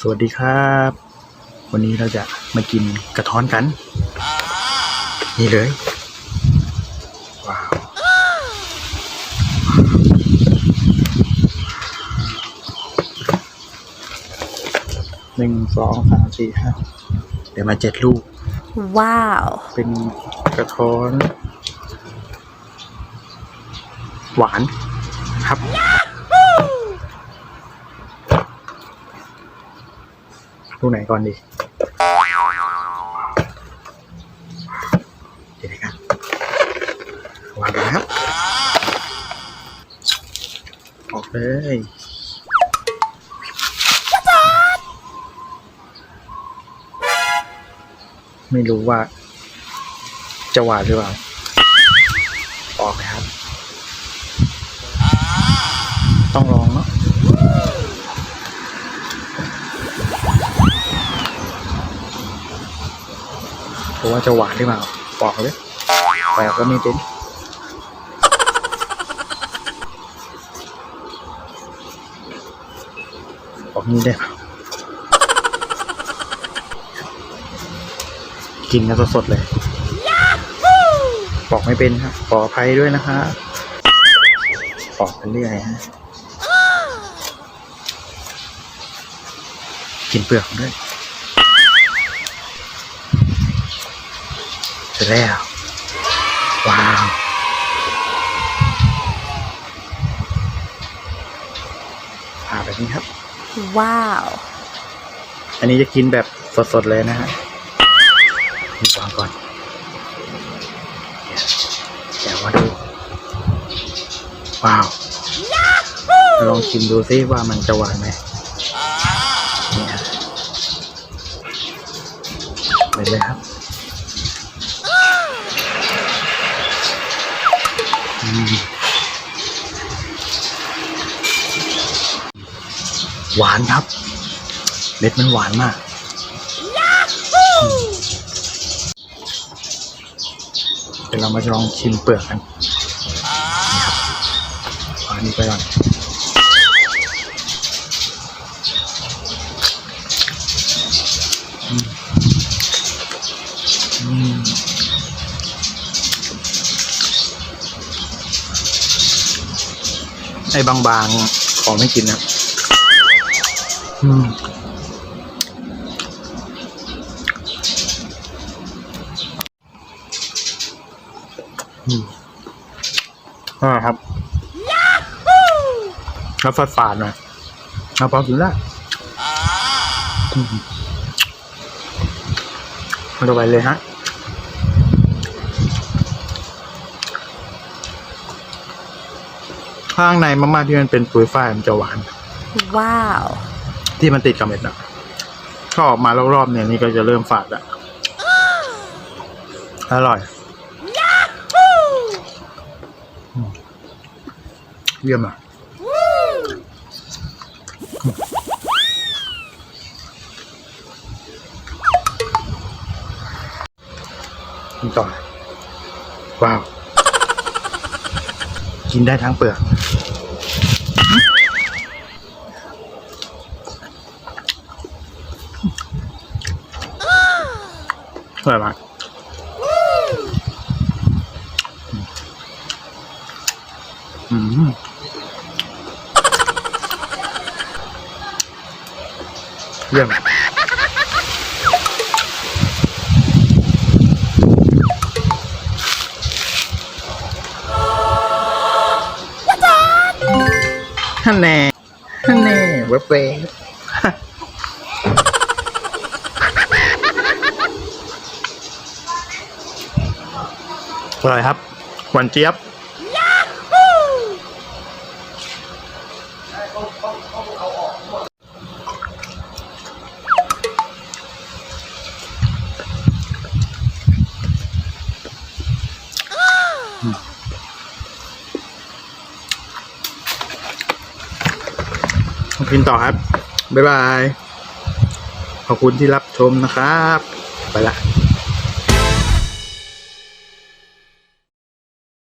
สวัสดีครับ วันนี้เราจะมากินกระท้อนกัน นี่เลย ว้าวหนึ่งสองสามสี่ห้าเดี๋ยวมาเจ็ดลูก ว้าว เป็นกระท้อน หวานครับ ลูกไหนก่อนดีเดี๋ยวนะครับวางแล้วออกเลยไม่รู้ว่า จะหวานหรือเปล่า ออกนะครับ ต้องลองเนาะ เพราะว่าจะหวานหรือเปล่าบอกเลยแต่ก็ไม่เป็นบอกนี่ได้เปล่ากินกันสดๆเลย บอกไม่เป็นครับขออภัยด้วยนะคะบอกไปเรื่อยฮะกินเปลือกด้วย เสร็จแล้ว ว้าวผ่าแบบนี้ครับ ว้าว อันนี้จะกินแบบสดๆเลยนะฮะนี่วางก่อนเดี๋ยวมาดู ว้าว ลองชิมดูซิว่ามันจะหวานไหมนี่ฮะไปเลยครับ หวานครับ เม็ดมันหวานมาก เดี๋ยวเรามาลองชิมเปลือกกันนี่ครับเอาอันนี้ไปก่อน อ้บางๆ ขอไม่กินนะอืมอืมอ่าครับแล้วฝาดฝาดๆหน่อยเอาพอกินได้อืมเอาต่อไปเลยฮะ ข้างในมากๆที่มันเป็นปุยฝ้ายมันจะหวาน ว้าว ที่มันติดกับเม็ดอะถ้าออกมารอบๆเนี่ยนี่ก็จะเริ่มฝาดอะอร่อยอืมเยี่ยมอะกินต่อว้าว กินได้ทั้งเปลือก อร่อยมากอืมเยี่ยม ฮันแน่ฮันแน่เว็บเว็บอร่อยครับ หวานเจี๊ยบ กินต่อครับ บ๊ายบาย ขอบคุณที่รับชมนะครับ ไปละ